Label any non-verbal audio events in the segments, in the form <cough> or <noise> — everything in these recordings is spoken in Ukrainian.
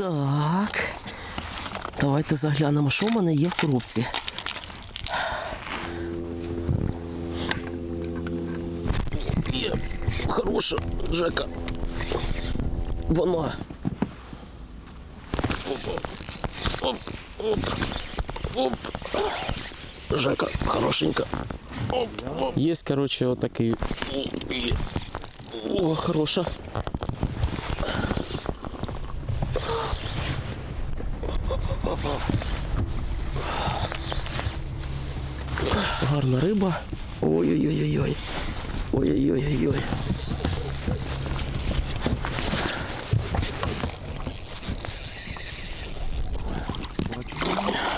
Так. Давайте заглянемо, що в мене є в коробці. Є, хороша Жека. Вона. Оп, оп, оп. Жека, хорошенька. Оп, оп. Є, коротше, отакий. О. О, хороша. Гарна риба. Ой-ой-ой-ой. Ой-ой-ой-ой.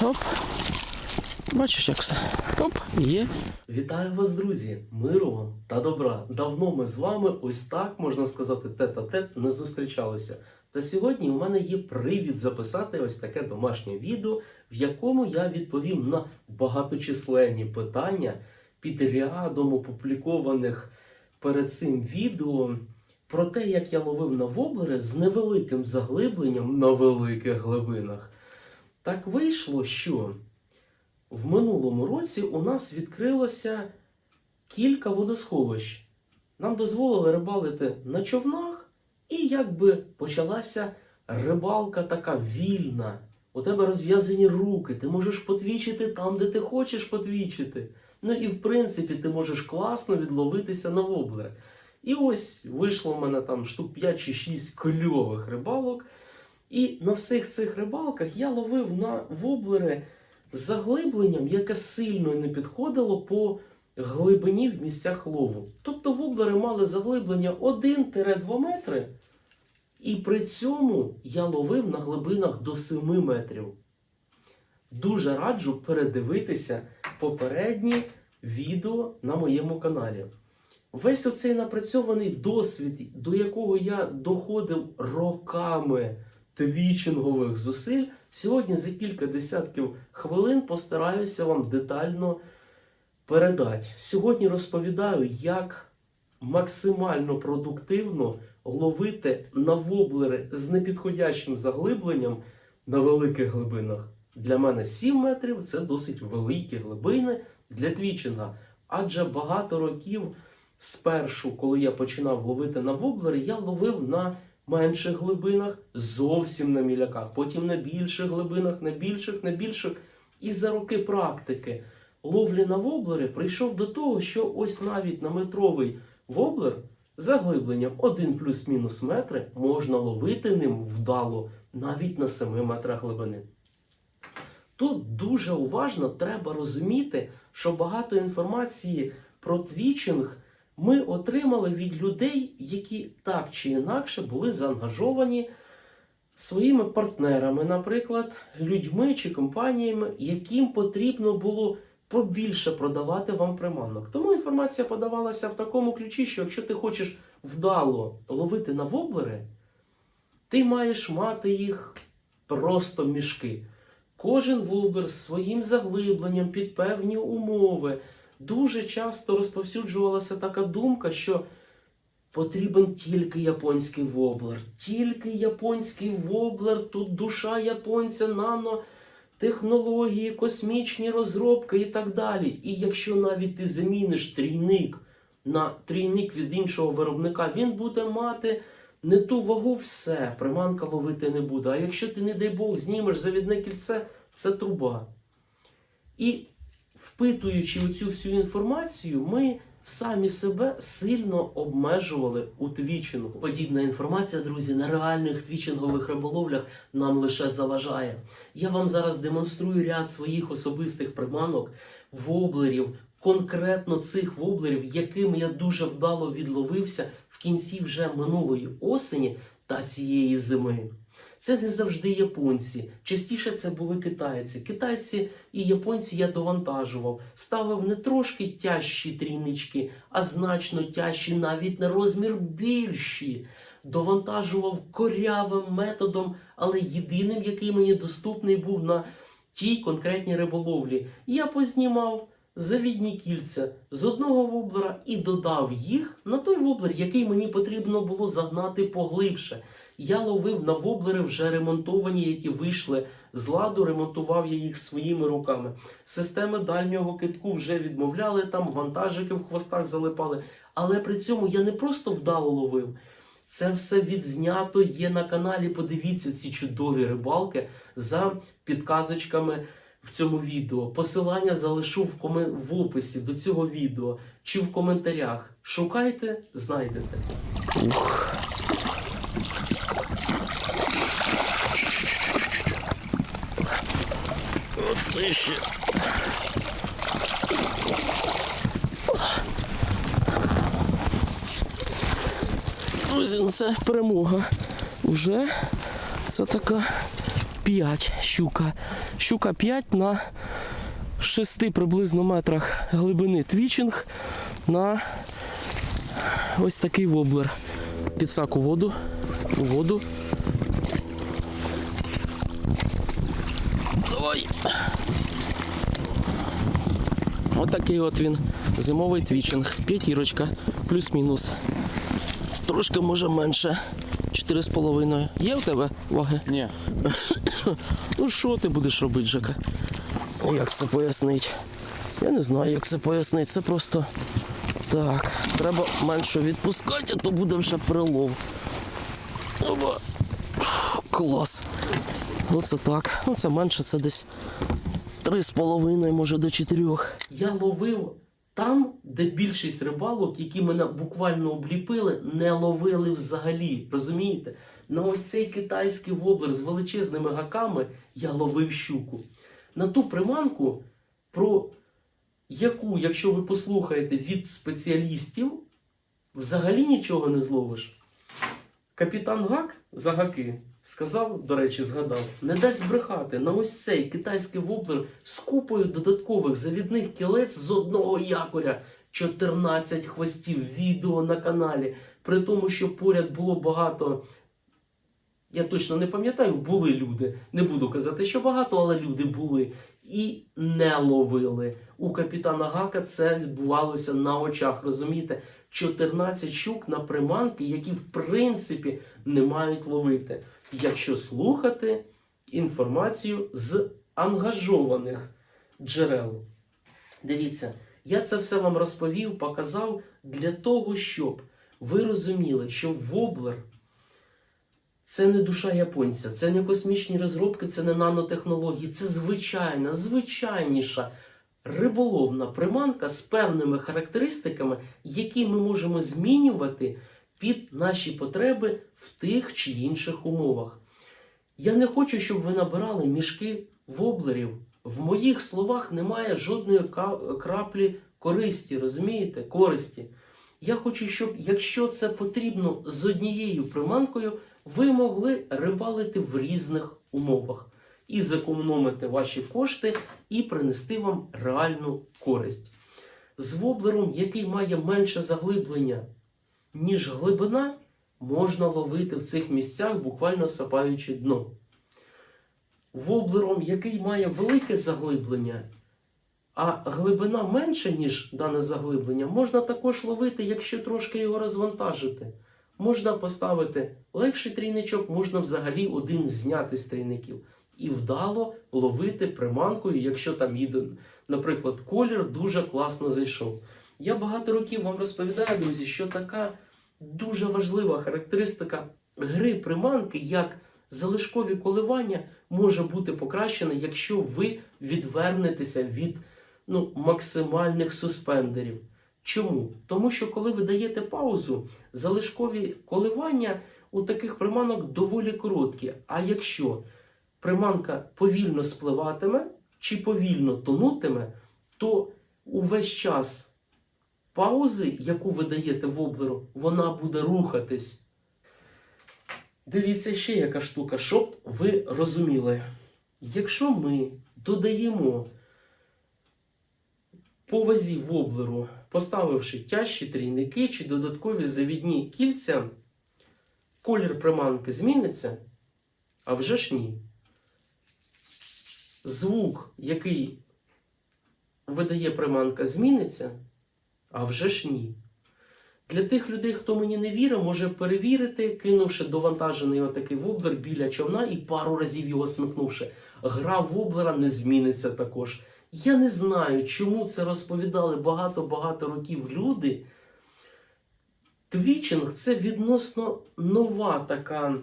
Оп. Бачиш, як все. Оп, є. Вітаю вас, друзі! Миру вам та добра! Давно ми з вами ось так, можна сказати, тет-а-тет не зустрічалися. Та сьогодні у мене є привід записати ось таке домашнє відео, в якому я відповім на багаточисленні питання під рядом опублікованих перед цим відео про те, як я ловив на воблери з невеликим заглибленням на великих глибинах. Так вийшло, що в минулому році у нас відкрилося кілька водосховищ. Нам дозволили рибалити на човнах, і якби почалася рибалка така вільна. У тебе розв'язані руки, ти можеш потвічити там, де ти хочеш потвічити. Ну і в принципі ти можеш класно відловитися на воблер. І ось вийшло в мене там штук 5 чи 6 кльових рибалок. І на всіх цих рибалках я ловив на воблери з заглибленням, яке сильно не підходило по глибині в місцях лову. Тобто воблери мали заглиблення 1-2 метри, і при цьому я ловив на глибинах до 7 метрів. Дуже раджу передивитися попередні відео на моєму каналі. Весь оцей напрацьований досвід, до якого я доходив роками твічингових зусиль, сьогодні за кілька десятків хвилин постараюся вам детально передати. Сьогодні розповідаю, як максимально продуктивно ловити на воблери з непідходящим заглибленням на великих глибинах. Для мене 7 метрів це досить великі глибини для твічинга. Адже багато років спершу, коли я починав ловити на воблери, я ловив на менших глибинах, зовсім на міляках, потім на більших глибинах, на більших, на більших. І за роки практики ловлі на воблери прийшов до того, що ось навіть на метровий воблер заглибленням 1 плюс-мінус метри можна ловити ним вдало навіть на 7 метрах глибини. Тут дуже уважно треба розуміти, що багато інформації про твічинг ми отримали від людей, які так чи інакше були заангажовані своїми партнерами, наприклад, людьми чи компаніями, яким потрібно було побільше продавати вам приманок. Тому інформація подавалася в такому ключі, що якщо ти хочеш вдало ловити на воблери, ти маєш мати їх просто мішки. Кожен воблер з своїм заглибленням під певні умови. Дуже часто розповсюджувалася така думка, що потрібен тільки японський воблер. Тільки японський воблер, тут душа японця, нанотехнології, космічні розробки і так далі. І якщо навіть ти заміниш трійник на трійник від іншого виробника, він буде мати не ту вагу, все, приманка ловити не буде. А якщо ти, не дай Бог, знімеш завідне кільце, це труба. І впитуючи оцю всю інформацію, ми самі себе сильно обмежували у твічингу. Подібна інформація, друзі, на реальних твічингових риболовлях нам лише заважає. Я вам зараз демонструю ряд своїх особистих приманок, воблерів, конкретно цих воблерів, якими я дуже вдало відловився в кінці вже минулої осені та цієї зими. Це не завжди японці. Частіше це були китайці. Китайці і японці я довантажував, ставив не трошки тяжчі трійнички, а значно тяжчі, навіть на розмір більші. Довантажував корявим методом, але єдиним, який мені доступний був на тій конкретній риболовлі. Я познімав завідні кільця з одного воблера і додав їх на той воблер, який мені потрібно було загнати поглибше. Я ловив на воблери вже ремонтовані, які вийшли з ладу, ремонтував я їх своїми руками. Системи дальнього китку вже відмовляли, там вантажики в хвостах залипали. Але при цьому я не просто вдало ловив. Це все відзнято є на каналі. Подивіться ці чудові рибалки за підказочками в цьому відео. Посилання залишу в, коме... в описі до цього відео чи в коментарях. Шукайте, знайдете. Ух. Оце ще. Друзі, ну це перемога. Уже це така 5 щука. Щука 5 на 6 приблизно метрах глибини твічинг на ось такий воблер. Підсак у воду. У воду. Давай. Отакий от він. Зимовий твічинг. П'ятірочка, плюс-мінус. Трошки може менше. 4,5. Є у тебе ваги? Ні. <coughs> Ну що ти будеш робити, Жека? Як це пояснити? Я не знаю, як це пояснити. Це просто так. Треба менше відпускати, а то буде вже перелов. Оба. Клас. Оце так. Ну це менше, це десь 3,5, може до 4. Я ловив там, де більшість рибалок, які мене буквально обліпили, не ловили взагалі. Розумієте? На ось цей китайський воблер з величезними гаками я ловив щуку. На ту приманку, про яку, якщо ви послухаєте від спеціалістів, взагалі нічого не зловиш. Капітан Гак за гаки сказав, до речі, згадав, не дасть збрехати на ось цей китайський воблер з купою додаткових завідних кілець з одного якоря. 14 хвостів відео на каналі. При тому, що поряд було багато. Я точно не пам'ятаю, були люди. Не буду казати, що багато, але люди були. І не ловили. У капітана Гака це відбувалося на очах. Розумієте? 14 щук на приманки, які в принципі не мають ловити. Якщо слухати інформацію з ангажованих джерел. Дивіться, я це все вам розповів, показав для того, щоб ви розуміли, що воблер це не душа японця, це не космічні розробки, це не нанотехнології, це звичайна, звичайніша риболовна приманка з певними характеристиками, які ми можемо змінювати під наші потреби в тих чи інших умовах. Я не хочу, щоб ви набирали мішки воблерів. В моїх словах немає жодної краплі користі, розумієте? Користі. Я хочу, щоб, якщо це потрібно з однією приманкою, ви могли рибалити в різних умовах і зекономити ваші кошти і принести вам реальну користь. З воблером, який має менше заглиблення, ніж глибина, можна ловити в цих місцях, буквально сапаючи дно. Воблером, який має велике заглиблення, а глибина менша, ніж дане заглиблення, можна також ловити, якщо трошки його розвантажити. Можна поставити легший трійничок, можна взагалі один зняти з трійників. І вдало ловити приманкою, якщо там їде, наприклад, колір дуже класно зайшов. Я багато років вам розповідаю, друзі, що така дуже важлива характеристика гри приманки, як залишкові коливання, може бути покращена, якщо ви відвернетеся від ну, максимальних суспендерів. Чому? Тому що коли ви даєте паузу, залишкові коливання у таких приманок доволі короткі. А якщо приманка повільно спливатиме чи повільно тонутиме, то увесь час паузи, яку ви даєте воблеру, вона буде рухатись. Дивіться ще яка штука, щоб ви розуміли. Якщо ми додаємо по вазі воблеру, поставивши тяжчі трійники чи додаткові завідні кільця, колір приманки зміниться? А вже ж ні. Звук, який видає приманка, зміниться? А вже ж ні. Для тих людей, хто мені не вірить, може перевірити, кинувши довантажений отакий воблер біля човна і пару разів його смикнувши. Гра воблера не зміниться також. Я не знаю, чому це розповідали багато-багато років люди. Твічинг це відносно нова така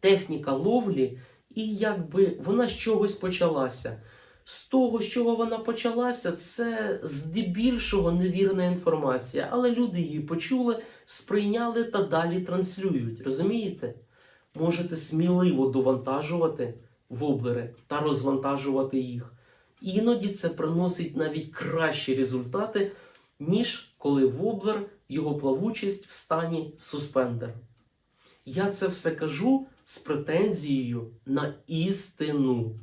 техніка ловлі, і якби вона з чогось почалася. З того, з чого вона почалася, це здебільшого невірна інформація, але люди її почули, сприйняли та далі транслюють. Розумієте? Можете сміливо довантажувати воблери та розвантажувати їх. Іноді це приносить навіть кращі результати, ніж коли воблер, його плавучість в стані суспендер. Я це все кажу з претензією на істину.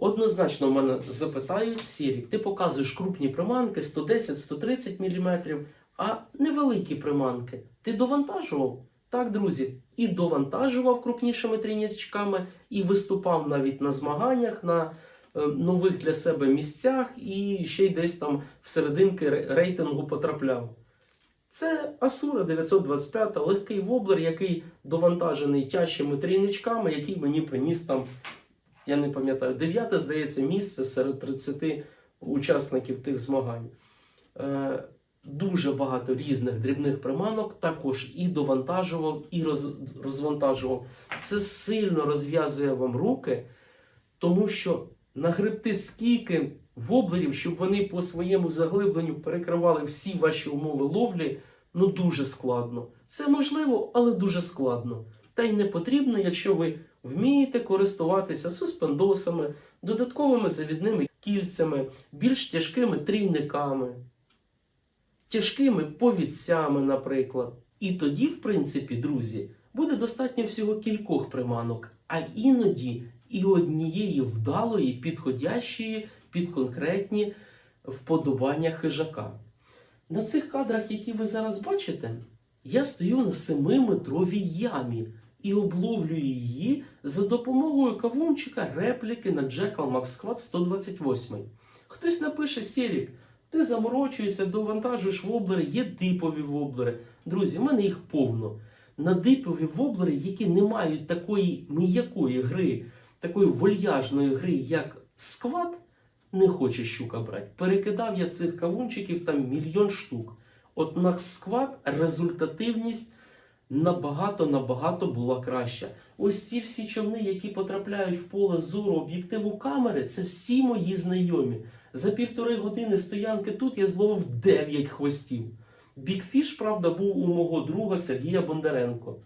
Однозначно в мене запитають Сірік, ти показуєш крупні приманки 110-130 мм, а невеликі приманки. Ти довантажував? Так, друзі, і довантажував крупнішими трінячками, і виступав навіть на змаганнях, на е, нових для себе місцях, і ще й десь там всерединки рейтингу потрапляв. Це Асура 925, легкий воблер, який довантажений тяжчими трійничками, який мені приніс там, я не пам'ятаю, дев'яте, здається, місце серед 30 учасників тих змагань. Е, дуже багато різних дрібних приманок також і довантажував, і роз, розвантажував. Це сильно розв'язує вам руки, тому що нагребти скільки воблерів, щоб вони по своєму заглибленню перекривали всі ваші умови ловлі, ну дуже складно. Це можливо, але дуже складно. Та й не потрібно, якщо ви вмієте користуватися суспендосами, додатковими завідними кільцями, більш тяжкими трійниками, тяжкими повідцями, наприклад. І тоді, в принципі, друзі, буде достатньо всього кількох приманок, а іноді і однієї вдалої, підходящої під конкретні вподобання хижака. На цих кадрах, які ви зараз бачите, я стою на 7-метровій ямі і обловлюю її за допомогою кавунчика репліки на Max Squad 128. Хтось напише Сірік, ти заморочуєшся, довантажуєш воблери, є дипові воблери. Друзі, в мене їх повно. На дипові воблери, які не мають такої м'якої гри, такої вольяжної гри, як сквад, не хоче щука брати. Перекидав я цих кавунчиків там мільйон штук. От на сквад результативність набагато-набагато була краща. Ось ці всі човни, які потрапляють в поле зору об'єктиву камери, це всі мої знайомі. За півтори години стоянки тут я зловив 9 хвостів. Бікфіш, правда, був у мого друга Сергія Бондаренко.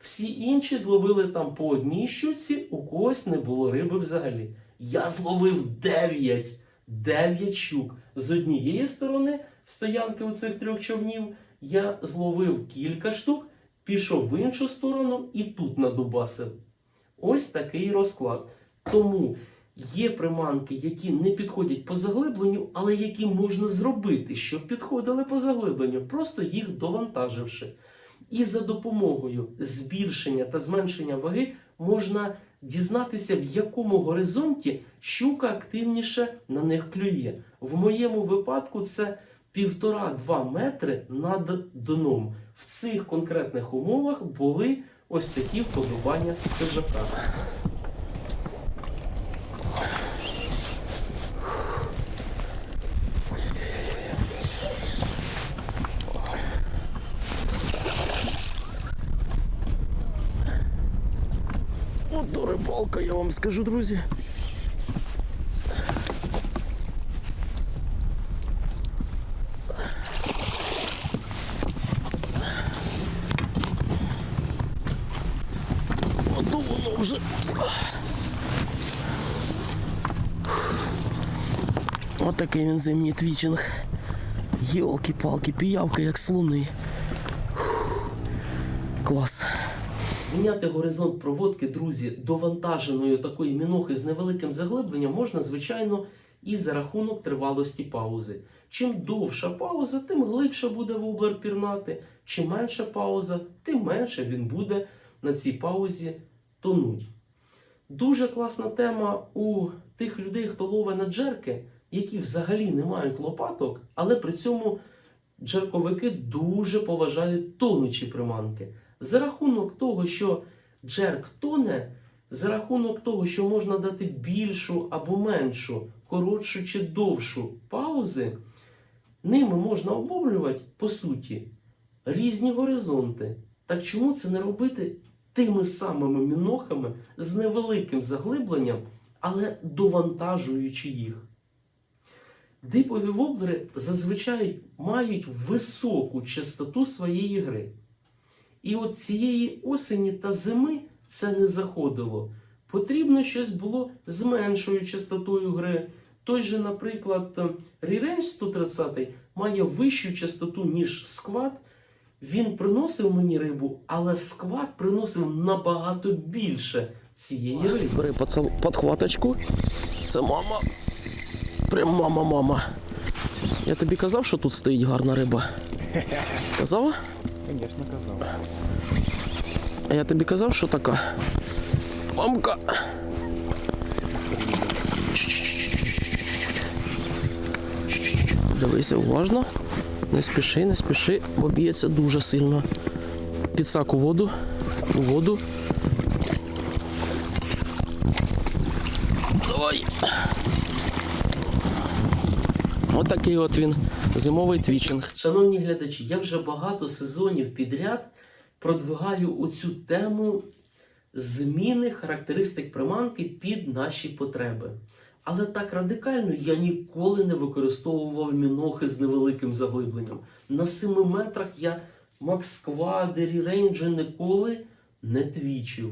Всі інші зловили там по одній щуці, у когось не було риби взагалі. Я зловив 9. 9 щук. З однієї сторони стоянки у цих трьох човнів я зловив кілька штук, пішов в іншу сторону і тут надубасив. Ось такий розклад. Тому є приманки, які не підходять по заглибленню, але які можна зробити, щоб підходили по заглибленню, просто їх довантаживши. І за допомогою збільшення та зменшення ваги можна дізнатися, в якому горизонті щука активніше на них клює. В моєму випадку це півтора-два метри над дном. В цих конкретних умовах були ось такі вподобання хижака. Ото рибалка, я вам скажу, друзі. Ото воно вже. Отакий він зимній твічинг. Йолки-палки, піявка як слони. Клас. Міняти горизонт проводки, друзі, довантаженої такої мінохи з невеликим заглибленням можна, звичайно, і за рахунок тривалості паузи. Чим довша пауза, тим глибше буде воблер пірнати. Чим менша пауза, тим менше він буде на цій паузі тонуть. Дуже класна тема у тих людей, хто ловить на джерки, які взагалі не мають лопаток, але при цьому джерковики дуже поважають тонучі приманки. За рахунок того, що джерк тоне, за рахунок того, що можна дати більшу або меншу, коротшу чи довшу паузи, ними можна обловлювати, по суті, різні горизонти. Так чому це не робити тими самими мінохами з невеликим заглибленням, але довантажуючи їх? Дипові воблери зазвичай мають високу частоту своєї гри. І от цієї осені та зими це не заходило. Потрібно щось було з меншою частотою гри. Той же, наприклад, Ріренж 130 має вищу частоту, ніж сквад. Він приносив мені рибу, але сквад приносив набагато більше цієї риби. Бери подхваточку. Це мама. Прям мама, мама. Я тобі казав, що тут стоїть гарна риба. Казав? Звісно, казав. А я тобі казав, що така. Мамка. Дивися уважно. Не спіши, не спіши, бо б'ється дуже сильно. Підсак у воду. У воду. Отакий от він зимовий твічинг. Шановні глядачі, я вже багато сезонів підряд продвигаю оцю тему зміни характеристик приманки під наші потреби. Але так радикально я ніколи не використовував мінохи з невеликим заглибленням. На 7 метрах я максквадері, рейнджі ніколи не твічив.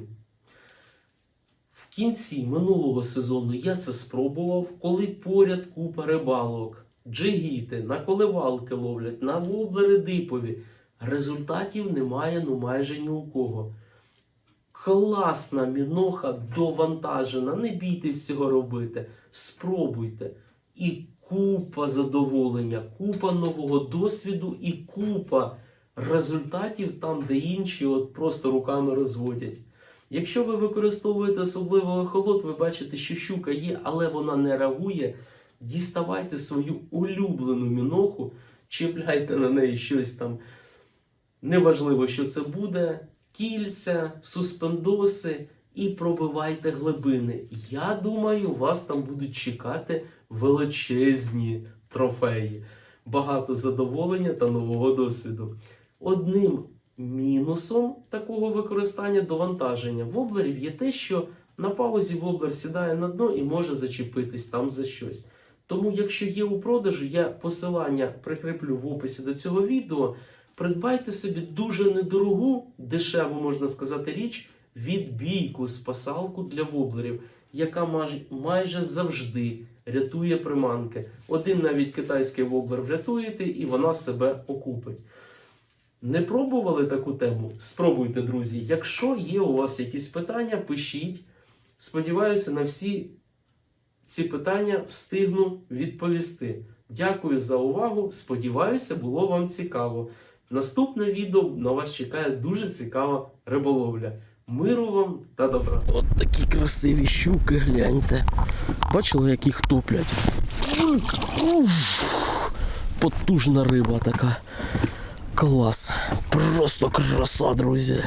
В кінці минулого сезону я це спробував, коли поряд купа рибалок, джигіти, на коливалки ловлять, на воблери дипові. Результатів немає ну майже ні у кого. Класна міноха довантажена. Не бійтесь цього робити. Спробуйте. І купа задоволення, купа нового досвіду і купа результатів там, де інші от просто руками розводять. Якщо ви використовуєте особливо ехолот, ви бачите, що щука є, але вона не реагує. Діставайте свою улюблену міноху, чіпляйте на неї щось там. Неважливо, що це буде, кільця, суспендоси і пробивайте глибини. Я думаю, вас там будуть чекати величезні трофеї, багато задоволення та нового досвіду. Одним мінусом такого використання довантаження воблерів є те, що на паузі воблер сідає на дно і може зачепитись там за щось. Тому, якщо є у продажу, я посилання прикріплю в описі до цього відео. Придбайте собі дуже недорогу, дешеву, можна сказати, річ відбійку спасалку для воблерів, яка майже завжди рятує приманки. Один навіть китайський воблер врятуєте, і вона себе окупить. Не пробували таку тему? Спробуйте, друзі. Якщо є у вас якісь питання, пишіть. Сподіваюся, на всі ці питання встигну відповісти. Дякую за увагу. Сподіваюся, було вам цікаво. Наступне відео на вас чекає дуже цікава риболовля. Миру вам та добра. От такі красиві щуки, гляньте. Бачили, як їх топлять? Потужна риба така. Клас. Просто краса, друзі.